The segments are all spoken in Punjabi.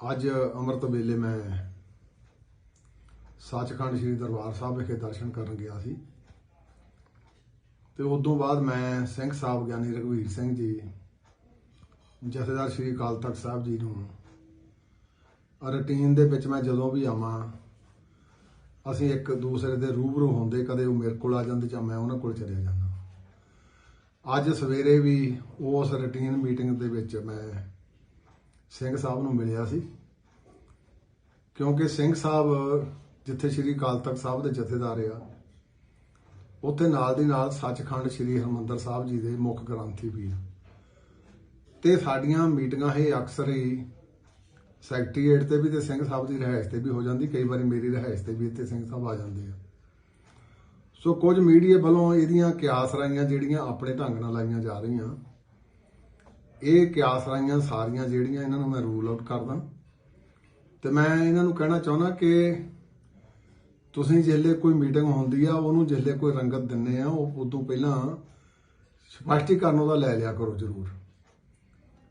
ਅੱਜ ਅੰਮ੍ਰਿਤ ਵੇਲੇ ਮੈਂ ਸੱਚਖੰਡ ਸ੍ਰੀ ਦਰਬਾਰ ਸਾਹਿਬ ਵਿਖੇ ਦਰਸ਼ਨ ਕਰਨ ਗਿਆ ਸੀ। ਤੇ ਉਦੋਂ ਬਾਅਦ ਮੈਂ ਸਿੰਘ ਸਾਹਿਬ ਗਿਆਨੀ ਰਘਵੀਰ ਸਿੰਘ ਜੀ, ਜਥੇਦਾਰ ਸ੍ਰੀ ਅਕਾਲ ਤਖਤ ਸਾਹਿਬ ਜੀ ਨੂੰ ਰੁਟੀਨ ਦੇ ਵਿੱਚ ਮੈਂ ਜਦੋਂ ਵੀ ਆਵਾਂ, ਅਸੀਂ ਇੱਕ ਦੂਸਰੇ ਦੇ ਰੂਬਰੂ ਹੁੰਦੇ ਕਦੇ ਉਹ ਮੇਰੇ ਕੋਲ ਆ ਜਾਂਦੇ ਜਾਂ ਮੈਂ ਉਹਨਾਂ ਕੋਲ ਚਲੇ ਜਾਂਦਾ। ਅੱਜ ਸਵੇਰੇ ਵੀ ਉਸ ਰੁਟੀਨ ਮੀਟਿੰਗ ਦੇ ਵਿੱਚ ਮੈਂ ਸਿੰਘ ਸਾਹਿਬ ਨੂੰ ਮਿਲਿਆ ਸੀ। ਕਿਉਂਕਿ ਸਿੰਘ ਸਾਹਿਬ ਜਿੱਥੇ ਸ੍ਰੀ ਅਕਾਲ ਤਖਤ ਸਾਹਿਬ ਦੇ ਜਥੇਦਾਰ ਆ, ਉੱਥੇ ਨਾਲ ਦੀ ਨਾਲ ਸੱਚਖੰਡ ਸ੍ਰੀ ਹਰਮੰਦਰ ਸਾਹਿਬ ਜੀ ਦੇ ਮੁੱਖ ਗ੍ਰੰਥੀ ਵੀ ਆ। ਤੇ ਸਾਡੀਆਂ ਮੀਟਿੰਗਾਂ ਇਹ ਅਕਸਰ ਹੀ ਸੈਕਟਰੀਏਟ ਤੇ ਵੀ ਤੇ ਸਿੰਘ ਸਾਹਿਬ ਦੀ ਰਿਹਾਇਸ਼ ਤੇ ਵੀ ਹੋ ਜਾਂਦੀ, ਕਈ ਵਾਰੀ ਮੇਰੀ ਰਿਹਾਇਸ਼ ਤੇ ਵੀ ਇੱਥੇ ਸਿੰਘ ਸਾਹਿਬ ਆ ਜਾਂਦੇ ਆ। ਸੋ ਕੁਝ ਮੀਡੀਆ ਵੱਲੋਂ ਇਹਦੀਆਂ ਕਿਆਸ ਰਾਈਆਂ ਜਿਹੜੀਆਂ ਆਪਣੇ ਢੰਗ ਨਾਲ ਲਾਈਆਂ ਜਾ ਰਹੀਆਂ ਇਹ ਕਿਆਸ ਰਾਈਆਂ ਸਾਰੀਆਂ ਜਿਹੜੀਆਂ ਇਹਨਾਂ ਨੂੰ ਮੈਂ ਰੂਲ ਆਊਟ ਕਰਦਾ। ਤੇ ਮੈਂ ਇਹਨਾਂ ਨੂੰ ਕਹਿਣਾ ਚਾਹੁੰਦਾ ਕਿ ਤੁਸੀਂ ਜਿਹੜੇ ਕੋਈ ਮੀਟਿੰਗ ਹੁੰਦੀ ਆ, ਉਹਨੂੰ ਜਿਹੜੇ ਕੋਈ ਰੰਗਤ ਦਿੰਨੇ ਆ, ਉਹ ਉਦੋਂ ਪਹਿਲਾਂ ਸਪਸ਼ਟੀਕਰਨ ਉਹਦਾ ਲੈ ਲਿਆ ਕਰੋ ਜ਼ਰੂਰ।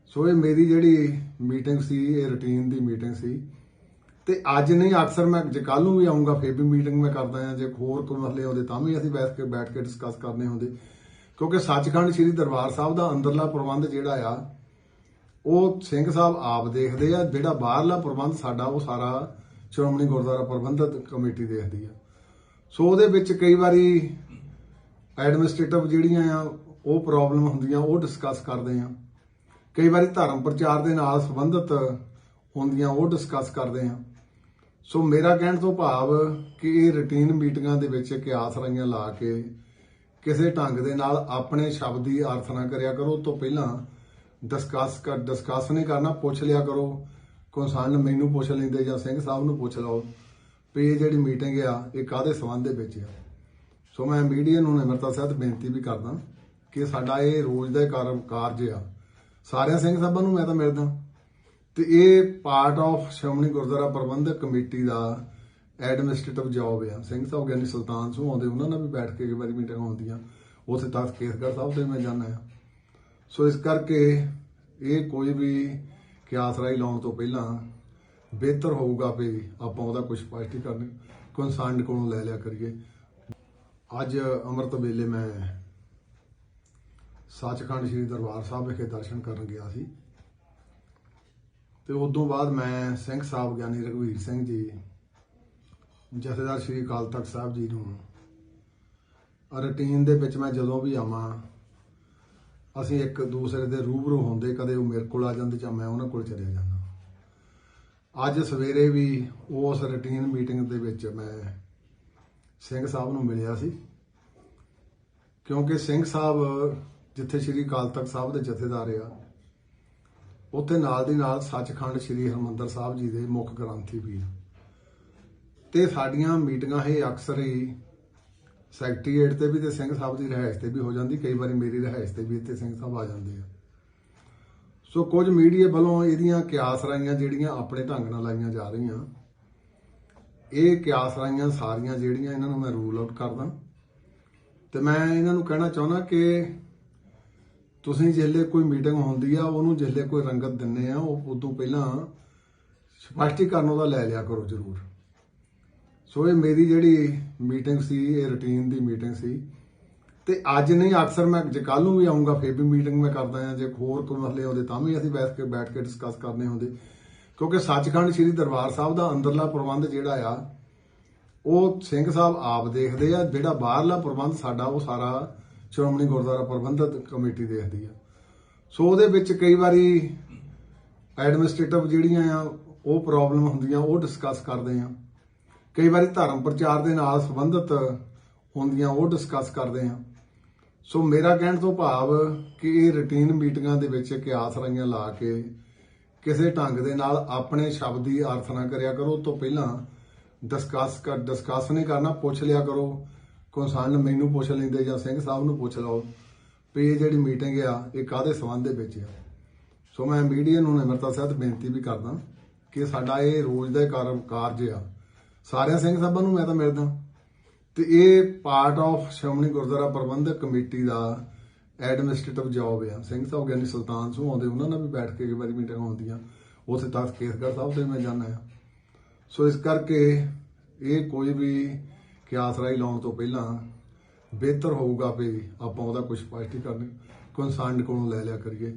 ਸੋ ਇਹ ਮੇਰੀ ਜਿਹੜੀ ਮੀਟਿੰਗ ਸੀ, ਇਹ ਰੁਟੀਨ ਦੀ ਮੀਟਿੰਗ ਸੀ। ਤੇ ਅੱਜ ਨਹੀਂ, ਅਕਸਰ ਮੈਂ ਜੇ ਕੱਲ ਨੂੰ ਵੀ ਆਉਂਗਾ ਫੇਰ ਵੀ ਮੀਟਿੰਗ ਮੈਂ ਕਰਦਾ ਆ। ਜੇ ਹੋਰ ਕੋਈ ਮਸਲੇ ਆਉਂਦੇ ਤਾਂ ਵੀ ਅਸੀਂ ਬੈਠ ਕੇ ਬੈਠ ਕੇ ਡਿਸਕਸ ਕਰਨੇ ਹੁੰਦੇ। ਕਿਉਂਕਿ ਸੱਚਖੰਡ ਸ੍ਰੀ ਦਰਬਾਰ ਸਾਹਿਬ ਦਾ ਅੰਦਰਲਾ ਪ੍ਰਬੰਧ ਜਿਹੜਾ ਆ, ਉਹ ਸਿੰਘ ਸਾਹਿਬ ਆਪ ਦੇਖਦੇ ਆ, ਜਿਹੜਾ ਬਾਹਰਲਾ ਪ੍ਰਬੰਧ ਸਾਡਾ, ਉਹ ਸਾਰਾ ਸ਼੍ਰੋਮਣੀ ਗੁਰਦੁਆਰਾ ਪ੍ਰਬੰਧਕ ਕਮੇਟੀ ਦੇਖਦੀ ਆ। ਸੋ ਉਹਦੇ ਵਿੱਚ ਕਈ ਵਾਰੀ ਐਡਮਿਨਿਸਟ੍ਰੇਟਿਵ ਜਿਹੜੀਆਂ ਆ, ਉਹ ਪ੍ਰੋਬਲਮ ਹੁੰਦੀਆਂ, ਉਹ ਡਿਸਕਸ ਕਰਦੇ ਆ। ਕਈ ਵਾਰੀ ਧਰਮ ਪ੍ਰਚਾਰ ਦੇ ਨਾਲ ਸੰਬੰਧਿਤ ਹੁੰਦੀਆਂ, ਉਹ ਡਿਸਕਸ ਕਰਦੇ ਆ। ਸੋ ਮੇਰਾ ਕਹਿਣ ਤੋਂ ਭਾਵ ਕਿ ਇਹ ਰੁਟੀਨ ਮੀਟਿੰਗਾਂ ਦੇ ਵਿੱਚ ਕਿਆਸ ਰਾਈਆਂ ਲਾ ਕੇ ਕਿਸੇ ਢੰਗ ਦੇ ਨਾਲ ਆਪਣੇ ਸ਼ਬਦ ਦੀ ਆਰਥਨਾ ਕਰਿਆ ਕਰੋ ਤੋਂ ਪਹਿਲਾਂ ਡਿਸਕਸ ਕਰ ਡਿਸਕਸ ਨਹੀਂ ਕਰਨਾ, ਪੁੱਛ ਲਿਆ ਕਰੋ। ਕਨਸਰਨ ਮੈਨੂੰ ਪੁੱਛ ਲੈਂਦੇ ਜਾਂ ਸਿੰਘ ਸਾਹਿਬ ਨੂੰ ਪੁੱਛ ਲਓ, ਵੀ ਇਹ ਜਿਹੜੀ ਮੀਟਿੰਗ ਆ, ਇਹ ਕਾਦੇ ਸੰਬੰਧ ਦੇ ਵਿੱਚ ਆ? ਸੋ ਮੈਂ ਮੀਡੀਆ ਨੂੰ ਨਿਮਰਤਾ ਸਹਿਤ ਬੇਨਤੀ ਵੀ ਕਰਦਾ ਕਿ ਸਾਡਾ ਇਹ ਰੋਜ਼ ਦਾ ਕਾਰਜ ਆ। ਸਾਰਿਆਂ ਸਿੰਘ ਸਾਹਿਬਾਂ ਨੂੰ ਮੈਂ ਤਾਂ ਮਿਲਦਾ। ਤੇ ਇਹ part of Shiromani Gurdwara Prabandhak committee the administrative job ਆ। ਸਿੰਘ ਸਾਹਿਬ ਗਿਆਨੀ ਸੁਲਤਾਨ ਸਿੰਘ ਆਉਂਦੇ, ਉਹਨਾਂ ਨਾਲ ਵੀ ਬੈਠ ਕੇ ਕਈ ਵਾਰੀ ਮੀਟਿੰਗ ਹੁੰਦੀਆਂ। ਉੱਥੇ ਤੱਕ ਕੇਸਗੜ੍ਹ ਸਾਹਿਬ ਤੇ ਮੈਂ ਜਾਂਦਾ ਆ ਸੋ ਇਸ ਕਰਕੇ ਇਹ ਕੋਈ ਵੀ ਕਿਆਸ ਰਾਈ ਲਾਉਣ ਤੋਂ ਪਹਿਲਾਂ ਬਿਹਤਰ ਹੋਊਗਾ ਵੀ ਆਪਾਂ ਉਹਦਾ ਕੁਝ ਸਪਸ਼ਟੀਕਰਨ ਕਨਸਰਨ ਕੋਲੋਂ ਲੈ ਲਿਆ ਕਰੀਏ। ਅੱਜ ਅੰਮ੍ਰਿਤ ਵੇਲੇ ਮੈਂ ਸੱਚਖੰਡ ਸ੍ਰੀ ਦਰਬਾਰ ਸਾਹਿਬ ਵਿਖੇ ਦਰਸ਼ਨ ਕਰਨ ਗਿਆ ਸੀ। ਤੇ ਉਦੋਂ ਬਾਅਦ ਮੈਂ ਸਿੰਘ ਸਾਹਿਬ ਗਿਆਨੀ ਰਘਵੀਰ ਸਿੰਘ ਜੀ ਜਥੇਦਾਰ ਸ੍ਰੀ ਅਕਾਲ ਤਖਤ ਸਾਹਿਬ ਜੀ ਨੂੰ। ਰੁਟੀਨ ਦੇ ਵਿੱਚ ਮੈਂ ਜਦੋਂ ਵੀ ਆਵਾਂ, ਅਸੀਂ ਇੱਕ ਦੂਸਰੇ ਦੇ ਰੂਬਰੂ ਹੁੰਦੇ ਕਦੇ ਉਹ ਮੇਰੇ ਕੋਲ ਆ ਜਾਂਦੇ ਜਾਂ ਮੈਂ ਉਹਨਾਂ ਕੋਲ ਚਲੇ ਜਾਂਦਾ। ਅੱਜ ਸਵੇਰੇ ਵੀ ਉਸ ਰੁਟੀਨ ਮੀਟਿੰਗ ਦੇ ਵਿੱਚ ਮੈਂ ਸਿੰਘ ਸਾਹਿਬ ਨੂੰ ਮਿਲਿਆ ਸੀ। ਕਿਉਂਕਿ ਸਿੰਘ ਸਾਹਿਬ ਜਿੱਥੇ ਸ੍ਰੀ ਅਕਾਲ ਤਖਤ ਸਾਹਿਬ ਦੇ ਜਥੇਦਾਰ ਆ, ਉੱਥੇ ਨਾਲ ਦੀ ਨਾਲ ਸੱਚਖੰਡ ਸ੍ਰੀ ਹਰਮੰਦਰ ਸਾਹਿਬ ਜੀ ਦੇ ਮੁੱਖ ਗ੍ਰੰਥੀ ਵੀ ਆ। ਤੇ ਸਾਡੀਆਂ ਮੀਟਿੰਗਾਂ ਇਹ ਅਕਸਰ ਹੀ ਸੈਕਟਰੀਏਟ ਤੇ ਵੀ ਤੇ ਸਿੰਘ ਸਾਹਿਬ ਦੀ ਰਿਹਾਇਸ਼ ਤੇ ਵੀ ਹੋ ਜਾਂਦੀ, ਕਈ ਵਾਰੀ ਮੇਰੀ ਰਿਹਾਇਸ਼ ਤੇ ਵੀ ਇੱਥੇ ਸਿੰਘ ਸਾਹਿਬ ਆ ਜਾਂਦੇ ਆ। ਸੋ ਕੁਝ ਮੀਡੀਆ ਵੱਲੋਂ ਇਹਦੀਆਂ ਕਿਆਸ ਰਾਈਆਂ ਜਿਹੜੀਆਂ ਆਪਣੇ ਢੰਗ ਨਾਲ ਲਾਈਆਂ ਜਾ ਰਹੀਆਂ, ਇਹ ਕਿਆਸ ਰਾਈਆਂ ਸਾਰੀਆਂ ਜਿਹੜੀਆਂ ਇਹਨਾਂ ਨੂੰ ਮੈਂ ਰੂਲ ਆਊਟ ਕਰਦਾ ਤੇ ਮੈਂ ਇਹਨਾਂ ਨੂੰ ਕਹਿਣਾ ਚਾਹੁੰਦਾ ਕਿ ਤੁਸੀਂ ਜਿਹੜੇ ਕੋਈ ਮੀਟਿੰਗ ਹੁੰਦੀ ਆ, ਉਹਨੂੰ ਜਿਹੜੇ ਕੋਈ ਰੰਗਤ ਦਿੰਨੇ ਆ, ਉਹ ਉਦੋਂ ਪਹਿਲਾਂ ਸਪਸ਼ਟੀਕਰਨ ਉਹਦਾ ਲੈ ਲਿਆ ਕਰੋ ਜ਼ਰੂਰ। ਸੋ ਇਹ ਮੇਰੀ ਜਿਹੜੀ ਮੀਟਿੰਗ ਸੀ, ਇਹ ਰੁਟੀਨ ਦੀ ਮੀਟਿੰਗ ਸੀ। ਤੇ ਅੱਜ ਨਹੀਂ, ਅਕਸਰ ਮੈਂ ਜੇ ਕੱਲ ਨੂੰ ਵੀ ਆਉਂਗਾ ਫੇਰ ਵੀ ਮੀਟਿੰਗ ਮੈਂ ਕਰਦਾ ਆ ਜੇ ਹੋਰ ਕੋਈ ਮਸਲੇ ਆਉਂਦੇ, ਤਾਂ ਵੀ ਅਸੀਂ ਬੈਠ ਕੇ ਬੈਠ ਕੇ ਡਿਸਕਸ ਕਰਨੇ ਹੁੰਦੇ। ਕਿਉਂਕਿ ਸੱਚਖੰਡ ਸ੍ਰੀ ਦਰਬਾਰ ਸਾਹਿਬ ਦਾ ਅੰਦਰਲਾ ਪ੍ਰਬੰਧ ਜਿਹੜਾ ਆ, ਉਹ ਸਿੰਘ ਸਾਹਿਬ ਆਪ ਦੇਖਦੇ ਆ। ਜਿਹੜਾ ਬਾਹਰਲਾ ਪ੍ਰਬੰਧ ਸਾਡਾ, ਉਹ ਸਾਰਾ ਸ਼੍ਰੋਮਣੀ ਗੁਰਦੁਆਰਾ ਪ੍ਰਬੰਧਕ ਕਮੇਟੀ ਦੇਖਦੀ ਆ। ਸੋ ਉਹਦੇ ਵਿੱਚ ਕਈ ਵਾਰੀ ਐਡਮਿਨਿਸਟ੍ਰੇਟਿਵ ਜਿਹੜੀਆਂ ਆ, ਉਹ ਪ੍ਰੋਬਲਮ ਹੁੰਦੀਆਂ, ਉਹ ਡਿਸਕਸ ਕਰਦੇ ਆ। ਕਈ ਵਾਰੀ ਧਰਮ ਪ੍ਰਚਾਰ ਦੇ ਨਾਲ ਸੰਬੰਧਿਤ ਹੁੰਦੀਆਂ ਉਹ ਡਿਸਕਸ ਕਰਦੇ ਹਾਂ। ਸੋ ਮੇਰਾ ਕਹਿਣ ਤੋਂ ਭਾਵ ਕਿ ਇਹ ਰੁਟੀਨ ਮੀਟਿੰਗਾਂ ਦੇ ਵਿੱਚ ਕਿਆਸ ਰਾਈਆਂ ਲਾ ਕੇ ਕਿਸੇ ਢੰਗ ਦੇ ਨਾਲ ਆਪਣੇ ਸ਼ਬਦ ਦੀ ਅਰਥਨਾ ਕਰਿਆ ਕਰੋ। ਤੋਂ ਪਹਿਲਾਂ ਡਿਸਕਸ ਕਰ ਡਿਸਕਸ ਨਹੀਂ ਕਰਨਾ, ਪੁੱਛ ਲਿਆ ਕਰੋ। ਕਨਸਰਨ ਮੈਨੂੰ ਪੁੱਛ ਲੈਂਦੇ ਜਾਂ ਸਿੰਘ ਸਾਹਿਬ ਨੂੰ ਪੁੱਛ ਲਓ ਵੀ ਇਹ ਜਿਹੜੀ ਮੀਟਿੰਗ ਆ, ਇਹ ਕਾਦੇ ਸੰਬੰਧ ਦੇ ਵਿੱਚ ਆ। ਸੋ ਮੈਂ ਮੀਡੀਆ ਨੂੰ ਨਿਮਰਤਾ ਸਹਿਤ ਬੇਨਤੀ ਵੀ ਕਰਦਾ ਕਿ ਸਾਡਾ ਇਹ ਰੋਜ਼ ਦਾ ਕਾਰਜ ਆ। ਸਾਰਿਆਂ ਸਿੰਘ ਸਾਹਿਬਾਂ ਨੂੰ ਮੈਂ ਤਾਂ ਮਿਲਦਾ। ਤੇ ਇਹ part of Shiromani Gurdwara Prabandhak committee the administrative job ਆ। ਸਿੰਘ ਸਾਹਿਬ ਗਿਆਨੀ ਸੁਲਤਾਨ ਸਿੰਘ ਆਉਂਦੇ, ਉਹਨਾਂ ਨਾਲ ਵੀ ਬੈਠ ਕੇ ਕਈ ਵਾਰੀ ਮੀਟਿੰਗ ਹੁੰਦੀਆਂ। ਉਥੇ ਤਾਂ ਕੇਸਗੜ੍ਹ ਸਾਹਿਬ ਤੇ ਮੈਂ ਜਾਣਾ ਆ। ਸੋ ਇਸ ਕਰਕੇ ਇਹ ਕੋਈ ਵੀ ਕਿਆਸ ਰਾਈ ਲਾਉਣ ਤੋਂ ਪਹਿਲਾਂ ਬਿਹਤਰ ਹੋਊਗਾ ਵੀ ਆਪਾਂ ਉਹਦਾ ਕੁਝ ਸਪਸ਼ਟੀਕਰਨ ਕਨਸਰਨਡ ਕੋਲੋਂ ਲੈ ਲਿਆ ਕਰੀਏ।